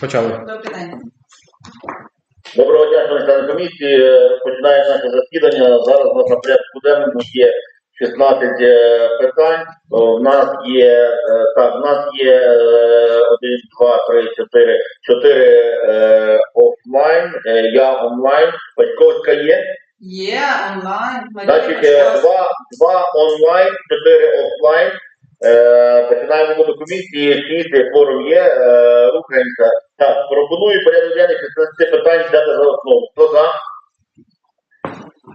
Почали. Доброго дня, шановні члени комісії. Е, Починаємо наше засідання. Зараз на порядку денному є 16 е, питань. О, В нас є е, так, в нас є 1, 2, 3, 4, 4 офлайн. Е, Я онлайн. Батьковська є. Є онлайн. Значить, е, два, два онлайн, чотири офлайн. Е, починаємо роботу комісії, шість, форум є, е, рухаємося. Так, пропоную порядок денний 16 питань взяти за основу. Хто за?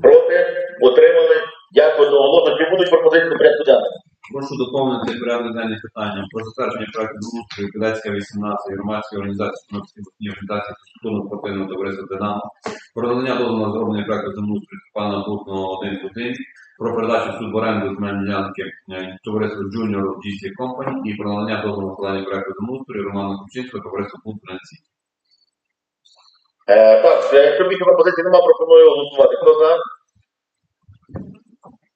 Проти? Утримали? Дякую одноголосно. Чи будуть пропозиції до порядку денного? Прошу доповнити порядок денних питання про затвердження проекту землеустрою Кадецька 18 громадської організації Тернопільської організації стосовно спортивного товариства Динамо, про надання дозволу на зроблення проекту землеустрою пана Бутного 1 1 про передачу суд в оренду земельної ділянки е, товариству Junior GC Company і про надання дозволу на складання проекту землеустрою Роману Купчинського товариству Пункт Фінансів. Е, так, е, якщо більше пропозицій немає, пропоную голосувати. Хто за?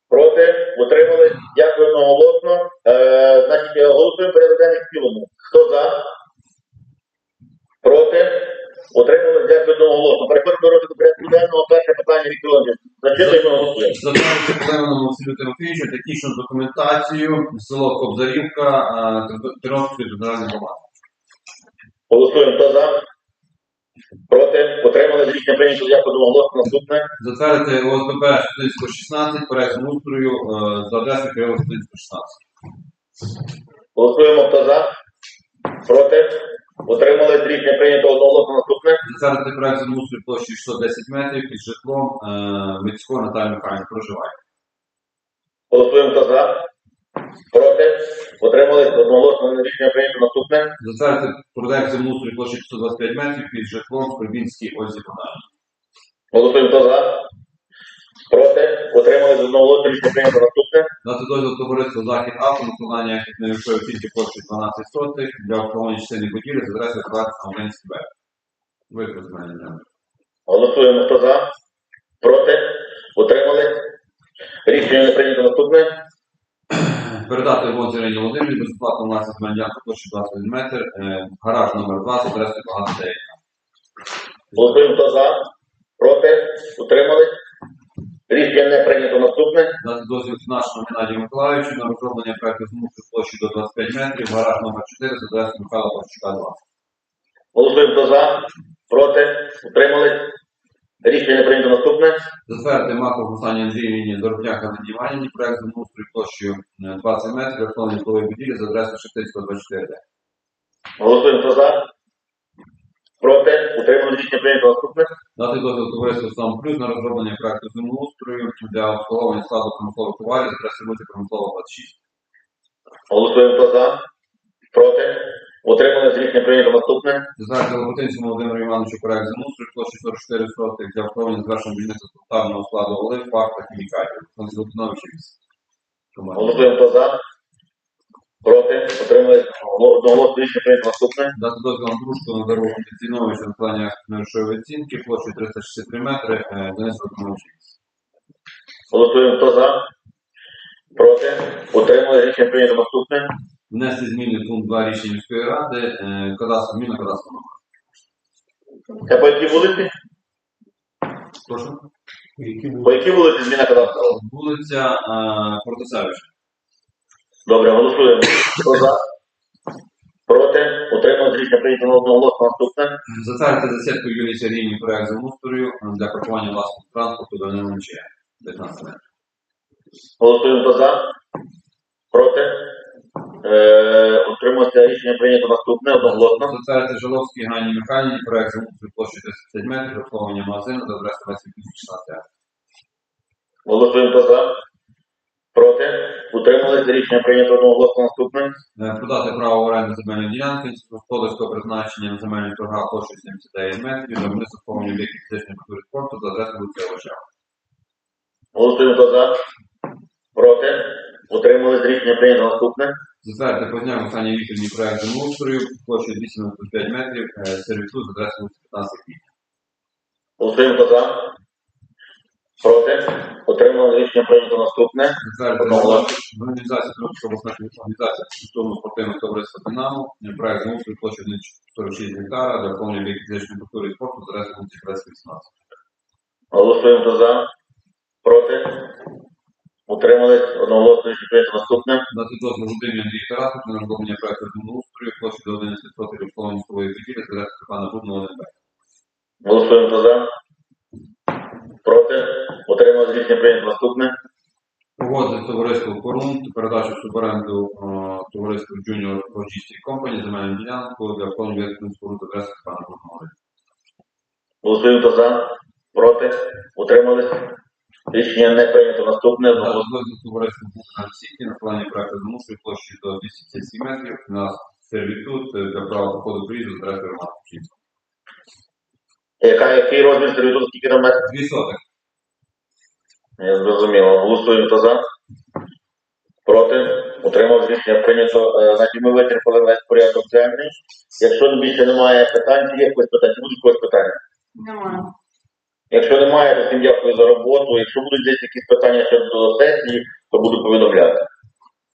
Проти? Утримались? Дякую одноголосно. Е, значить, голосуємо порядок денний в цілому. Хто за? Проти? Утримались? Дякую одноголосно. Переходимо до розгляду порядку денного. Перше питання Віктор Іванович. Голосуємо. Затвердити Василю Тимофійовичу технічну документацію село Кобзарівка е, Тернопільської територіальної громади. Голосуємо. Хто за? Проти? Утримались? Рішення прийнято. Дякую одноголосно. Наступне. Затвердити ОСББ Студентського 16 проект землеустрою е, за адресою Кирило Студентського 16. Голосуємо. Хто за? Проти? Утримались? Рішення прийнято. Одноголосно. Наступне. Затвердити проект землеустрою площі 610 метрів під житлом е, Мицького Наталі Михайлівни проживає. Голосуємо хто за. Проти. Утримались. Одноголосно рішення прийнято. Наступне. Затвердити проект землеустрою площі 525 метрів під житлом Скорбінській Ользі Богданівні. Голосуємо хто за. Проти. Утримались. Одноголосно рішення прийнято. Наступне. Дати дозвіл товариству Захід Авто на складання ефектної грошової оцінки площі 12 сотих для обслуговування частини будівлі з адресою Квартал Український Б. Виклик мене. Голосуємо хто за. Проти. Утримались. Рішення не прийнято. Наступне. Передати Гонці Ірині Володимирівні безоплатно власність ділянку площі 21 метр, е, гараж номер 2 з адресою Багато 9. Голосуємо хто за. Проти. Утримались. Рішення не прийнято. Наступне. Дати дозвіл нашому Геннадію Миколаївичу на розроблення проекту змушу площі до 25 метрів, гараж номер 4 з адресою Михайла Павчука 2. Голосуємо хто за. Проти. Утримались. Рішення не прийнято. Наступне. Затвердити Маков Гусані Андріївні Дорбняка Надії Іванівні проект землеустрою площею е, 20 метрів, основної житлової будівлі з адресою Шептицького 24 Голосуємо хто за. Проти. Утримались. Рішення прийнято. Наступне. Дати дозвіл товариству Сам Плюс на розроблення проекту землеустрою для обслуговування складу промислових товарів з адресою вулиці Промислова 26. Голосуємо хто за. Проти. Утримались. Рішення прийнято. Наступне. Затвердити Лопатинському Володимиру Івановичу проект землеустрою площі 44 сотих для обслуговування звершення будівництва статарного складу олив, факт та хімікатів. Голосуємо хто за. Проти. Утримались. Одноголосно рішення прийнято. Наступне. Дати дозвіл Андрушку на дорогу Константиновича на складання грошової оцінки площею 363 метри, е, Денис Володимирович. Голосуємо хто за. Проти. Утримались. Рішення прийнято. Наступне. Внести зміни пункт 2 рішення міської ради, е, кадастр, зміна кадастру номер. По якій вулиці? Прошу. По якій вулиці зміна кадастру? Вулиця е, Протасевича. Добре, голосуємо. Хто за? Проти. Утримались. Рішення прийнято на одноголосно. Наступне. Затвердити засідку Юлії Сергійні проект землеустрою е, для паркування власного транспорту до НМЧ. 15 метрів. Голосуємо хто за. Проти. Е, рішення прийнято наступне одноголосно. Затвердити Жиловській Ганні Михайлівні проект землеустрою площі 35 метрів, обслуговування магазину до адреси 2016. Голосуємо хто за. Проти. Утрималося рішення прийнято одноголосно наступне. Е, Продати право в оренду земельної ділянки господарського призначення на земельних торгах площею 79 метрів виробництва обслуговування об'єктів фізичної культури спорту за адресою вулиця. Голосуємо хто за. Проти. Утрималося рішення прийнято наступне. Затвердити Позняк Оксані Вікторівні проект землеустрою площею 295 метрів, е, сервіту з адресою вулиця 15 квітня. Голосуємо хто за. Проти? Утримали рішення прийнято наступне. Організації Трубської обласної організації культурно спортивного товариства Динамо. Проект землеустрою площі 46 гектара для повної віки фізичної культури і спорту за адресою вулиці Креська, 18. Голосуємо хто за. Проти? Утримались одноголосно рішення прийнято наступне. Дати дозвіл Володимирі Андрії Тарасовичу на розроблення проекту землеустрою площі до 11 сотень обслуговування міської будівлі за Степана Будного ОНБ. Голосуємо хто за. Проти? Утримались рішення прийнято наступне. Погодити товариство Корунт, передачу суборенду е, товариству Junior Logistic Company земельну ділянку для виробництва споруд адреси Будного ОНБ. Голосуємо хто за. Проти? Утримались. Рішення не прийнято наступне. Дати Одноголосно. дозвіл Сіті на складання проекту замусою площі до 257 метрів на сервітут е, для права походу приїзду з адресою Романа Кучинського. Яка, який розмір сервітуту, скільки на метр? Дві сотих. Зрозуміло. Голосуємо за. Проти. Утримав рішення прийнято. Е, Значить, ми вичерпали весь порядок денний. Якщо більше немає питань, чи є якось питання, чи будуть якось питання? Немає. Якщо немає, то всім дякую за роботу. Якщо будуть десь якісь питання щодо сесії, то буду повідомляти.